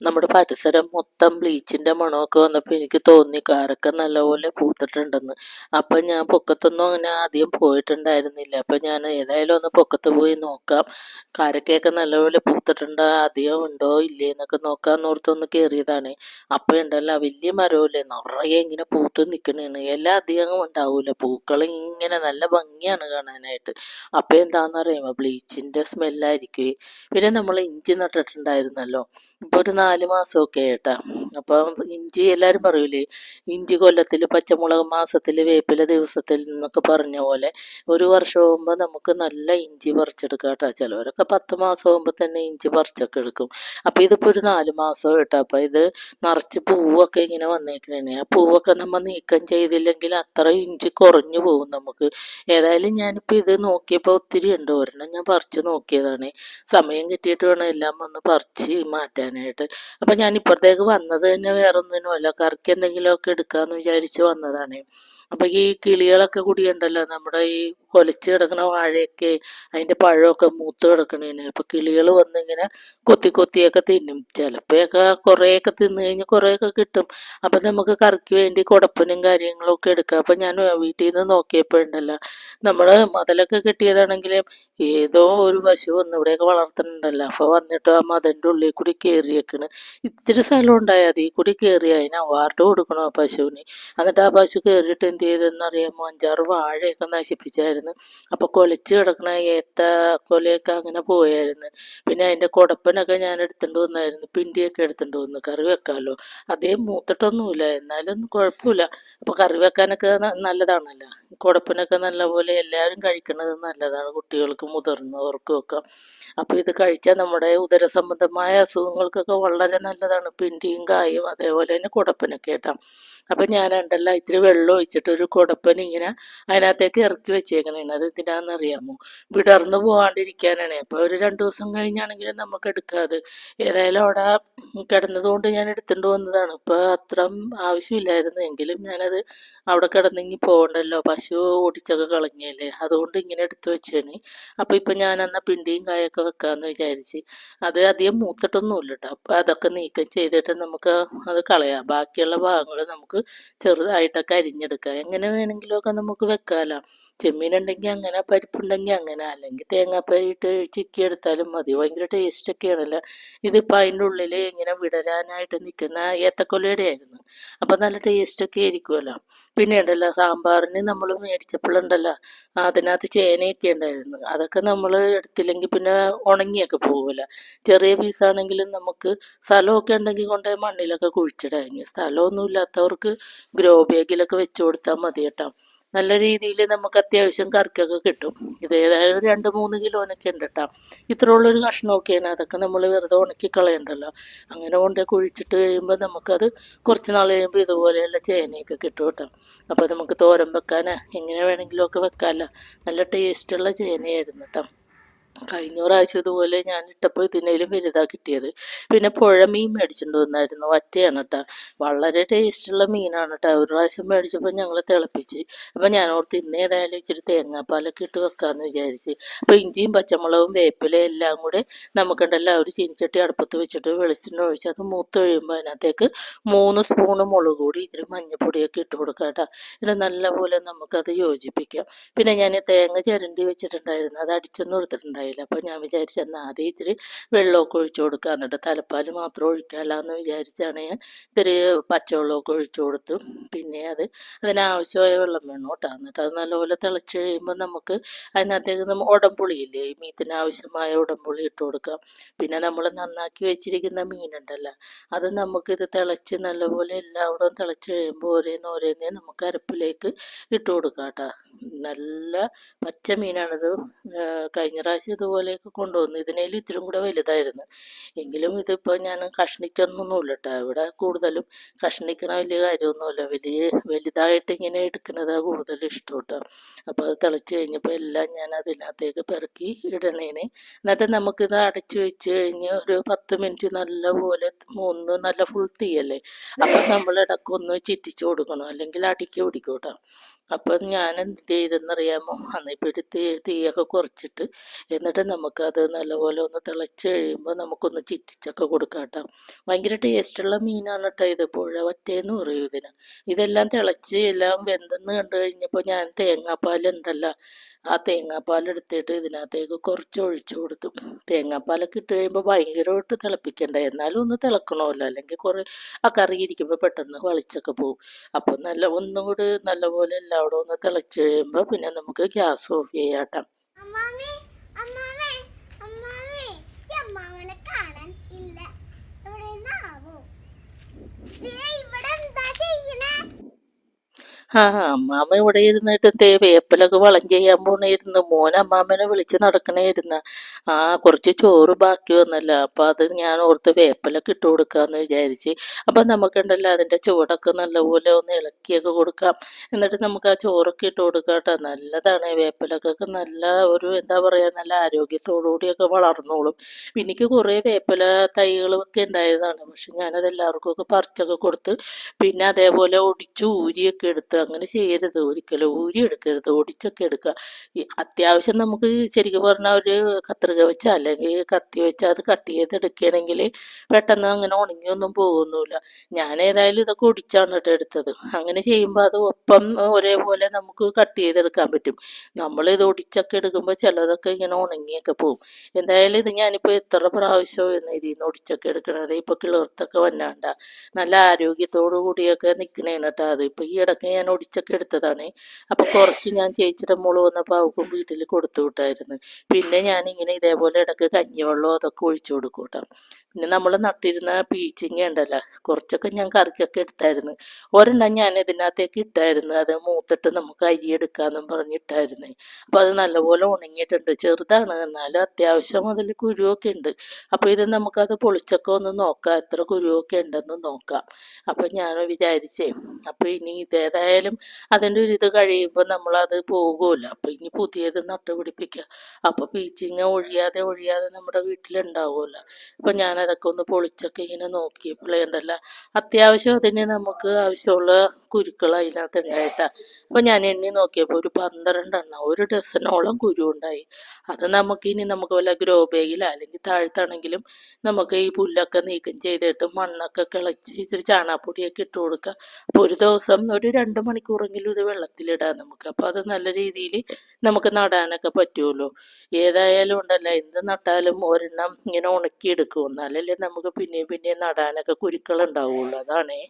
നമ്മുടെ പരിസരം മൊത്തം ബ്ലീച്ചിന്റെ മണമൊക്കെ വന്നപ്പോൾ എനിക്ക് തോന്നി കാരൊക്കെ നല്ലപോലെ പൂത്തിട്ടുണ്ടെന്ന്. അപ്പം ഞാൻ പൊക്കത്തൊന്നും അങ്ങനെ ആദ്യം പോയിട്ടുണ്ടായിരുന്നില്ല. അപ്പം ഞാൻ ഏതായാലും ഒന്ന് പൊക്കത്ത് പോയി നോക്കാം. കാരക്കയൊക്കെ നല്ലപോലെ പൂത്തിട്ടുണ്ടോ? ആദ്യം ഉണ്ടോ? ഇല്ലേ എന്നൊക്കെ നോക്കാമെന്ന് ഓർത്തൊന്ന് കയറിയതാണ് അപ്പം ഉണ്ടല്ല വലിയ മരമില്ലേ? നിറയെ ഇങ്ങനെ പൂത്ത് നിൽക്കണേണ് എല്ലാ അധികം ഉണ്ടാവില്ല പൂക്കൾ ഇങ്ങനെ നല്ല ഭംഗിയാണ് കാണാനായിട്ട്. അപ്പം എന്താണെന്നറിയാമോ ബ്ലീച്ചിന്റെ സ്മെല്ലായിരിക്കും പിന്നെ നമ്മൾ ഇഞ്ചി നട്ടിട്ടുണ്ടായിരുന്നല്ലോ. ഇപ്പോൾ ഒരു നാല് മാസമൊക്കെ ആയിട്ടാ. അപ്പം ഇഞ്ചി എല്ലാവരും പറയൂലേ ഇഞ്ചി കൊല്ലത്തിൽ പച്ചമുളക് മാസത്തിൽ വേപ്പില ദിവസത്തിൽ എന്നൊക്കെ പറഞ്ഞ പോലെ ഒരു വർഷം ആകുമ്പോൾ നമുക്ക് നല്ല ഇഞ്ചി പറിച്ചെടുക്കാം കേട്ടോ. ചിലവരൊക്കെ പത്ത് മാസം ആകുമ്പോൾ തന്നെ ഇഞ്ചി പറിച്ചൊക്കെ എടുക്കും. അപ്പോൾ ഇതിപ്പോൾ ഒരു നാല് മാസം കേട്ടോ അപ്പോൾ ഇത് നിറച്ച് പൂവൊക്കെ ഇങ്ങനെ വന്നേക്കണേ ആ പൂവൊക്കെ നമ്മൾ നീക്കം ചെയ്തില്ലെങ്കിൽ അത്ര ഇഞ്ചി കുറഞ്ഞു പോകും നമുക്ക്. ഏതായാലും ഞാനിപ്പോൾ ഇത് നോക്കിയപ്പോൾ ഒത്തിരി ഉണ്ട്. ഒരെണ്ണം ഞാൻ പറിച്ച് നോക്കിയതാണ്. സമയം കിട്ടിയിട്ട് വേണം എല്ലാം വന്ന് പറിച്ച് മാറ്റാനായിട്ട്. അപ്പം ഞാൻ ഇപ്പുറത്തേക്ക് വന്നത് തന്നെ വേറെ ഒന്നിനുമല്ല കറിക്ക് എന്തെങ്കിലുമൊക്കെ എടുക്കാമെന്ന് വിചാരിച്ച് വന്നതാണ്. അപ്പം ഈ കിളികളൊക്കെ കൂടിയുണ്ടല്ലോ? നമ്മുടെ ഈ കൊലച്ച് കിടക്കുന്ന വാഴയൊക്കെ അതിന്റെ പഴമൊക്കെ മൂത്ത് കിടക്കണേന്. അപ്പൊ കിളികൾ വന്നിങ്ങനെ കൊത്തി കൊത്തിയൊക്കെ തിന്നും. ചിലപ്പോഴൊക്കെ കുറേയൊക്കെ തിന്നു കഴിഞ്ഞ് കുറേയൊക്കെ കിട്ടും. അപ്പം നമുക്ക് കറിക്ക് വേണ്ടി കുടപ്പനും കാര്യങ്ങളൊക്കെ എടുക്കാം. അപ്പം ഞാൻ വീട്ടിൽ നിന്ന് നോക്കിയപ്പോൾ ഉണ്ടല്ലോ നമ്മൾ മതിലൊക്കെ കിട്ടിയതാണെങ്കിലും ഏതോ ഒരു പശു വന്ന് ഇവിടെയൊക്കെ വളർത്തുന്നുണ്ടല്ലോ അപ്പോൾ വന്നിട്ട് ആ മതിന്റെ ഉള്ളിൽ കൂടി കയറിയേക്കണ് ഇത്തിരി സ്ഥലം ഉണ്ടായാൽ അതിൽ കൂടി കയറി അതിന് അവാർഡ് കൊടുക്കണം ആ പശുവിന്? എന്നിട്ട് ആ പശു കയറിയിട്ട് എന്ത് ചെയ്തെന്നറിയാമോ അഞ്ചാറ് വാഴയൊക്കെ നശിപ്പിച്ചായിരുന്നു. അപ്പോൾ കൊലച്ച് കിടക്കണ ഏത്ത കൊലയൊക്കെ അങ്ങനെ പോയായിരുന്നു. പിന്നെ അതിന്റെ കുടപ്പനൊക്കെ ഞാൻ എടുത്തുകൊണ്ട് വന്നായിരുന്നു. പിണ്ടിയൊക്കെ എടുത്തുകൊണ്ട് വന്നു കറി വെക്കാമല്ലോ അതേ മൂത്തിട്ടൊന്നുമില്ല. എന്നാലും കുഴപ്പമില്ല. അപ്പോൾ കറി വെക്കാനൊക്കെ നല്ലതാണല്ലോ. കുടപ്പനൊക്കെ നല്ലപോലെ എല്ലാവരും കഴിക്കുന്നത് നല്ലതാണ് കുട്ടികൾക്കും മുതിർന്നവർക്കും ഒക്കെ. അപ്പോൾ ഇത് കഴിച്ചാൽ നമ്മുടെ ഉദര സംബന്ധമായ അസുഖങ്ങൾക്കൊക്കെ വളരെ നല്ലതാണ് പിണ്ടിയും കായും അതേപോലെ തന്നെ കുടപ്പനൊക്കെ കേട്ടോ. അപ്പം ഞാൻ ഉണ്ടല്ല ഇത്തിരി വെള്ളം ഒഴിച്ചിട്ട് ഒരു കുടപ്പൻ ഇങ്ങനെ അതിനകത്തേക്ക് ഇറക്കി വെച്ചേക്കണേണ്. അത് എന്തിനാണെന്ന് അറിയാമോ വിടർന്ന് പോകാണ്ടിരിക്കാനാണ് അപ്പോൾ ഒരു രണ്ട് ദിവസം കഴിഞ്ഞാണെങ്കിലും നമുക്ക് എടുക്കാതെ. ഏതായാലും അവിടെ കിടന്നതുകൊണ്ട് ഞാൻ എടുത്തുകൊണ്ട് വന്നതാണ്. ഇപ്പോൾ അത്ര ആവശ്യമില്ലായിരുന്നു. എങ്കിലും ഞാനത് അവിടെ കിടന്നിങ്ങി പോകണ്ടല്ലോ. പശു ഓടിച്ചൊക്കെ കളഞ്ഞല്ലേ അതുകൊണ്ട് ഇങ്ങനെ എടുത്തു വെച്ചാണ് അപ്പോൾ ഇപ്പം ഞാൻ എന്നാൽ പിണ്ടിയും കായൊക്കെ വെക്കാമെന്ന് വിചാരിച്ച്. അത് അധികം മൂത്തിട്ടൊന്നുമില്ല കേട്ടോ അപ്പോൾ അതൊക്കെ നീക്കം ചെയ്തിട്ട് നമുക്ക് അത് കളയാം. ബാക്കിയുള്ള ഭാഗങ്ങൾ നമുക്ക് ചെറുതായിട്ടൊക്കെ അരിഞ്ഞെടുക്കാം. എങ്ങനെ വേണമെങ്കിലുമൊക്കെ നമുക്ക് വെക്കാമല്ലോ ചെമ്മീനുണ്ടെങ്കിൽ അങ്ങനെ പരിപ്പുണ്ടെങ്കിൽ അങ്ങനെ അല്ലെങ്കിൽ തേങ്ങാപ്പരി ഇട്ട് ചിക്കി എടുത്താലും മതി. ഭയങ്കര ടേസ്റ്റൊക്കെയാണല്ലോ ഇതിപ്പോൾ അതിന്റെ ഉള്ളിൽ ഇങ്ങനെ വിടരാനായിട്ട് നിൽക്കുന്ന ഏത്തക്കൊലയുടെ ആയിരുന്നു. അപ്പോൾ നല്ല ടേസ്റ്റൊക്കെ ആയിരിക്കുമല്ലോ പിന്നെ ഉണ്ടല്ലോ സാമ്പാറിന് നമ്മൾ മേടിച്ചപ്പോഴുണ്ടല്ലോ അതിനകത്ത് ചേനയൊക്കെ ഉണ്ടായിരുന്നു. അതൊക്കെ നമ്മൾ എടുത്തില്ലെങ്കിൽ പിന്നെ ഉണങ്ങിയൊക്കെ പോകില്ല ചെറിയ പീസാണെങ്കിലും നമുക്ക് സ്ഥലമൊക്കെ ഉണ്ടെങ്കിൽ കൊണ്ട് മണ്ണിലൊക്കെ കുഴിച്ചിടാം. ഇനി സ്ഥലമൊന്നും ഇല്ലാത്തവർക്ക് ഗ്രോ ബാഗിലൊക്കെ വെച്ച് കൊടുത്താൽ മതി കേട്ടോ നല്ല രീതിയിൽ നമുക്ക് അത്യാവശ്യം കറിക്കൊക്കെ കിട്ടും. ഇത് ഏതായാലും രണ്ട് മൂന്ന് കിലോനൊക്കെ ഉണ്ട് കേട്ടോ ഇത്ര ഉള്ളൊരു കഷ്ണമൊക്കെയാണ്. അതൊക്കെ നമ്മൾ വെറുതെ ഉണക്കി കളയണ്ടല്ലോ. അങ്ങനെ കൊണ്ട് കുഴിച്ചിട്ട് കഴിയുമ്പോൾ നമുക്കത് കുറച്ച് നാൾ കഴിയുമ്പോൾ ഇതുപോലെയുള്ള ചേനയൊക്കെ കിട്ടും കേട്ടോ. അപ്പോൾ നമുക്ക് തോരം വെക്കാനോ എങ്ങനെ വേണമെങ്കിലുമൊക്കെ വെക്കാമല്ലോ നല്ല ടേസ്റ്റുള്ള ചേനയായിരുന്നു കേട്ടോ കഴിഞ്ഞ പ്രാവശ്യം ഇതുപോലെ ഞാൻ ഇട്ടപ്പോൾ ഇതിനേലും വലുതാ കിട്ടിയത്. പിന്നെ പുഴ മീൻ മേടിച്ചിട്ട് വന്നായിരുന്നു. വറ്റയാണ് കേട്ടോ വളരെ ടേസ്റ്റുള്ള മീനാണ് കേട്ടോ ഒരു പ്രാവശ്യം മേടിച്ചപ്പോൾ ഞങ്ങൾ തിളപ്പിച്ച്. അപ്പോൾ ഞാൻ ഓർത്ത് ഇന്നേതായാലും ഇച്ചിരി തേങ്ങാപ്പാലൊക്കെ ഇട്ട് വെക്കാമെന്ന് വിചാരിച്ച്. അപ്പോൾ ഇഞ്ചിയും പച്ചമുളകും വേപ്പിലയും എല്ലാം കൂടെ നമുക്കുണ്ടല്ലോ ഒരു ചീനിച്ചട്ടി അടുപ്പത്ത് വെച്ചിട്ട് വെളിച്ചെണ്ണ ഒഴിച്ച് അത് മൂത്ത് കഴിയുമ്പോൾ അതിനകത്തേക്ക് മൂന്ന് സ്പൂണ് മുളക് കൂടി ഇത്തിരി മഞ്ഞൾപ്പൊടിയൊക്കെ ഇട്ട് കൊടുക്കാം കേട്ടോ ഇത് നല്ലപോലെ നമുക്കത് യോജിപ്പിക്കാം. പിന്നെ ഞാൻ തേങ്ങ ചിരണ്ടി വെച്ചിട്ടുണ്ടായിരുന്നു. അത് അടിച്ചൊന്നും എടുത്തിട്ടുണ്ടായില്ല അപ്പോൾ ഞാൻ വിചാരിച്ചു എന്നാൽ ആദ്യം ഇച്ചിരി വെള്ളമൊക്കെ ഒഴിച്ചു കൊടുക്കുക എന്നിട്ട് തലപ്പാൽ മാത്രം ഒഴിക്കാമല്ല എന്ന് വിചാരിച്ചാണ് ഞാൻ ഇത്തിരി പച്ചവെള്ളമൊക്കെ ഒഴിച്ചു കൊടുത്തു. പിന്നെ അത് അതിനാവശ്യമായ വെള്ളം വേണം കേട്ടോ. എന്നിട്ട് അത് നല്ലപോലെ തിളച്ച് കഴിയുമ്പോൾ നമുക്ക് അതിനകത്തേക്ക് നമ്മൾ ഉടമ്പുളിയില്ലേ ഈ മീത്തിന് ആവശ്യമായ ഉടംപുളി ഇട്ട് കൊടുക്കാം. പിന്നെ നമ്മൾ നന്നാക്കി വെച്ചിരിക്കുന്ന മീനുണ്ടല്ലോ അത് നമുക്കിത് തിളച്ച് നല്ലപോലെ എല്ലാവിടും തിളച്ച് കഴിയുമ്പോൾ ഓരോന്ന് ഓരോന്നേ നമുക്ക് അരപ്പിലേക്ക് ഇട്ട് കൊടുക്കാം കേട്ടോ. നല്ല പച്ച മീനാണിത്. കഴിഞ്ഞ പ്രാവശ്യം ഇതുപോലെയൊക്കെ കൊണ്ടുവന്നു. ഇതിനേലും ഇത്തിരി കൂടെ വലുതായിരുന്നു. എങ്കിലും ഇതിപ്പോൾ ഞാൻ കഷ്ണിച്ചൊന്നൊന്നുമില്ല കേട്ടോ ഇവിടെ കൂടുതലും കഷ്ണിക്കണ വലിയ കാര്യമൊന്നുമില്ല. വലിയ വലുതായിട്ട് ഇങ്ങനെ എടുക്കുന്നതാണ് കൂടുതൽ ഇഷ്ടം കേട്ടോ അപ്പോൾ അത് തിളച്ച് കഴിഞ്ഞപ്പോൾ എല്ലാം ഞാൻ അതിനകത്തേക്ക് പെറുക്കി ഇടണേനെ. എന്നിട്ട് നമുക്കിത് അടച്ച് വെച്ച് കഴിഞ്ഞ് ഒരു പത്ത് മിനിറ്റ് നല്ലപോലെ മൂന്ന് നല്ല ഫുൾ തീയല്ലേ? അപ്പം നമ്മൾ ഇടക്കൊന്ന് ചിറ്റിച്ച് കൊടുക്കണം. അല്ലെങ്കിൽ അടിക്ക് പിടിക്കും കേട്ടോ അപ്പം ഞാൻ എന്ത് ചെയ്തെന്നറിയാമോ അന്നിപ്പോൾ ഒരു തീ തീയൊക്കെ കുറച്ചിട്ട് എന്നിട്ട് നമുക്കത് നല്ലപോലെ ഒന്ന് തിളച്ച് കഴിയുമ്പോൾ നമുക്കൊന്ന് ചിറ്റിച്ചൊക്കെ കൊടുക്കാം കേട്ടോ ഭയങ്കര ടേസ്റ്റുള്ള മീനാണ് കേട്ടോ ഇത്. പുഴ വറ്റേന്ന് പറയും ഇതിന്. ഇതെല്ലാം തിളച്ച് എല്ലാം വെന്തെന്ന് കണ്ടു കഴിഞ്ഞപ്പോൾ ഞാൻ തേങ്ങാപ്പാലുണ്ടല്ലോ ആ തേങ്ങാപ്പാൽ എടുത്തിട്ട് ഇതിനകത്തേക്ക് കുറച്ച് ഒഴിച്ചു കൊടുത്തു തേങ്ങാപ്പാലൊക്കെ ഇട്ട് കഴിയുമ്പോൾ ഭയങ്കരമായിട്ട് തിളപ്പിക്കണ്ട? എന്നാലും ഒന്ന് തിളക്കണമല്ലോ. അല്ലെങ്കിൽ കുറേ ആ കറി ഇരിക്കുമ്പോൾ പെട്ടെന്ന് വളിച്ചൊക്കെ പോകും. അപ്പോൾ നല്ല ഒന്നും കൂടി നല്ലപോലെ എല്ലാവരും ഒന്ന് തിളച്ച് കഴിയുമ്പോൾ പിന്നെ നമുക്ക് ഗ്യാസ് ഓഫ് ചെയ്യാട്ടോ. ഇവിടെ എന്താ ചെയ്യണേ? ആ അമ്മാമ്മ ഇവിടെ ഇരുന്നിട്ട് തേ വേപ്പിലൊക്കെ വളം ചെയ്യാൻ പോണേരുന്നു മോൻ അമ്മാമ്മനെ വിളിച്ച് നടക്കണേരുന്ന ആ കുറച്ച് ചോറ് ബാക്കി വന്നല്ലോ. അപ്പം അത് ഞാൻ ഓർത്ത് വേപ്പിലൊക്കെ ഇട്ട് കൊടുക്കാമെന്ന് വിചാരിച്ച്. അപ്പം നമുക്കുണ്ടല്ലോ അതിന്റെ ചൂടൊക്കെ നല്ലപോലെ ഒന്ന് ഇളക്കിയൊക്കെ കൊടുക്കാം. എന്നിട്ട് നമുക്ക് ആ ചോറൊക്കെ ഇട്ട് കൊടുക്കാം കേട്ടോ. നല്ലതാണ്. വേപ്പിലൊക്കെ നല്ല ഒരു എന്താ പറയുക നല്ല ആരോഗ്യത്തോടുകൂടിയൊക്കെ വളർന്നോളും. എനിക്ക് കുറേ വേപ്പില തൈകളൊക്കെ ഉണ്ടായതാണ്. പക്ഷെ ഞാനത് എല്ലാവർക്കും ഒക്കെ പറിച്ചൊക്കെ കൊടുത്ത് പിന്നെ അതേപോലെ ഒടിച്ച് ഊരിയൊക്കെ എടുത്ത് അങ്ങനെ ചെയ്യരുത്. ഒരിക്കലും ഊരി എടുക്കരുത് ഒടിച്ചൊക്കെ എടുക്കുക. അത്യാവശ്യം നമുക്ക് ശരിക്കും പറഞ്ഞാൽ ഒരു കത്രിക വെച്ച് അല്ലെങ്കിൽ കത്തി വെച്ച് അത് കട്ട് ചെയ്ത് എടുക്കുകയാണെങ്കിൽ പെട്ടെന്ന് അങ്ങനെ ഉണങ്ങിയൊന്നും പോകുന്നില്ല. ഞാൻ ഏതായാലും ഇതൊക്കെ ഒടിച്ചാണ് കേട്ടോ എടുത്തത്. അങ്ങനെ ചെയ്യുമ്പോൾ അത് ഒപ്പം ഒരേപോലെ നമുക്ക് കട്ട് ചെയ്തെടുക്കാൻ പറ്റും. നമ്മൾ ഇത് ഒടിച്ചൊക്കെ എടുക്കുമ്പോൾ ചിലതൊക്കെ ഇങ്ങനെ ഉണങ്ങിയൊക്കെ പോകും. എന്തായാലും ഇത് ഞാനിപ്പോൾ എത്ര പ്രാവശ്യം എന്ന് ഇതിൽ നിന്ന് ഒടിച്ചൊക്കെ എടുക്കണത്? ഇപ്പോൾ കിളിർത്തൊക്കെ വന്നാണ്ട. നല്ല ആരോഗ്യത്തോടു കൂടിയൊക്കെ നിൽക്കണേണ് കേട്ടോ അത്. ഇപ്പോൾ ഈ ഇടയ്ക്ക് ഞാൻ ഒടിച്ചൊക്കെ എടുത്തതാണ്. അപ്പോൾ കുറച്ച് ഞാൻ ചേച്ചിയുടെ മോൾ വന്നപ്പോൾ അവൾക്കും വീട്ടിൽ കൊടുത്തു വിട്ടായിരുന്നു. പിന്നെ ഇങ്ങനെ ഇതേപോലെ ഇടയ്ക്ക് കഞ്ഞിവെള്ളം അതൊക്കെ ഒഴിച്ചു കൊടുക്കും കേട്ടോ. പിന്നെ നമ്മൾ നട്ടിരുന്ന പീച്ചിങ്ങ ഉണ്ടല്ലോ കുറച്ചൊക്കെ ഞാൻ കറിക്കൊക്കെ എടുത്തായിരുന്നു. ഒരെണ്ണം ഞാൻ ഇതിനകത്തേക്ക് ഇട്ടായിരുന്നു. അത് മൂത്തിട്ട് നമുക്ക് അരി എടുക്കാമെന്നും പറഞ്ഞിട്ടായിരുന്നു. അപ്പോൾ അത് നല്ലപോലെ ഉണങ്ങിയിട്ടുണ്ട്. ചെറുതാണ്. എന്നാലും അത്യാവശ്യം അതിൽ കുരുവൊക്കെ ഉണ്ട്. അപ്പോൾ ഇത് നമുക്കത് പൊളിച്ചൊക്കെ ഒന്ന് നോക്കാം. എത്ര കുരുവൊക്കെ ഉണ്ടെന്ന് നോക്കാം. അപ്പം ഞാൻ വിചാരിച്ചേ അപ്പോൾ ഇനി ഇതേതായാലും അതിന്റെ ഒരു ഇത് കഴിയുമ്പോൾ നമ്മളത് പോകുമല്ലോ. അപ്പോൾ ഇനി പുതിയത് നട്ടുപിടിപ്പിക്കുക. അപ്പോൾ പീച്ചിങ്ങ ഒഴിയാതെ ഒഴിയാതെ നമ്മുടെ വീട്ടിലുണ്ടാവുമല്ലോ. അപ്പോൾ ഞാനതൊക്കെ ഒന്ന് പൊളിച്ചൊക്കെ ഇങ്ങനെ നോക്കിയപ്പോഴേ ഉണ്ടല്ല. അത്യാവശ്യം അതിന് നമുക്ക് ആവശ്യമുള്ള കുരുക്കൾ അതിനകത്ത് ഉണ്ടായിട്ടാ. അപ്പോൾ ഞാൻ എണ്ണി നോക്കിയപ്പോൾ ഒരു പന്ത്രണ്ടെണ്ണം ഒരു ഡസനോളം കുരു ഉണ്ടായി. അത് നമുക്ക് ഇനി നമുക്ക് വല്ല ഗ്രോ ബേഗിലോ അല്ലെങ്കിൽ താഴ്ത്താണെങ്കിലും നമുക്ക് ഈ പുല്ലൊക്കെ നീക്കം ചെയ്തിട്ട് മണ്ണൊക്കെ കിളച്ച് ഇച്ചിരി ചാണാപ്പൊടിയൊക്കെ ഇട്ട് കൊടുക്കുക. അപ്പോൾ ഒരു ദിവസം ഒരു രണ്ട് മണിക്കൂറെങ്കിലും ഇത് വെള്ളത്തിലിടാം നമുക്ക്. അപ്പോൾ അത് നല്ല രീതിയിൽ നമുക്ക് നടാനൊക്കെ പറ്റുമല്ലോ ഏതായാലും ഉണ്ടല്ല എന്ത് നട്ടാലും ഒരെണ്ണം ഇങ്ങനെ ഉണക്കിയെടുക്കും. എന്നാലല്ലേ നമുക്ക് പിന്നെയും പിന്നെയും നടാനൊക്കെ കുരുക്കൾ ഉണ്ടാവുള്ളൂ. അതാണേ.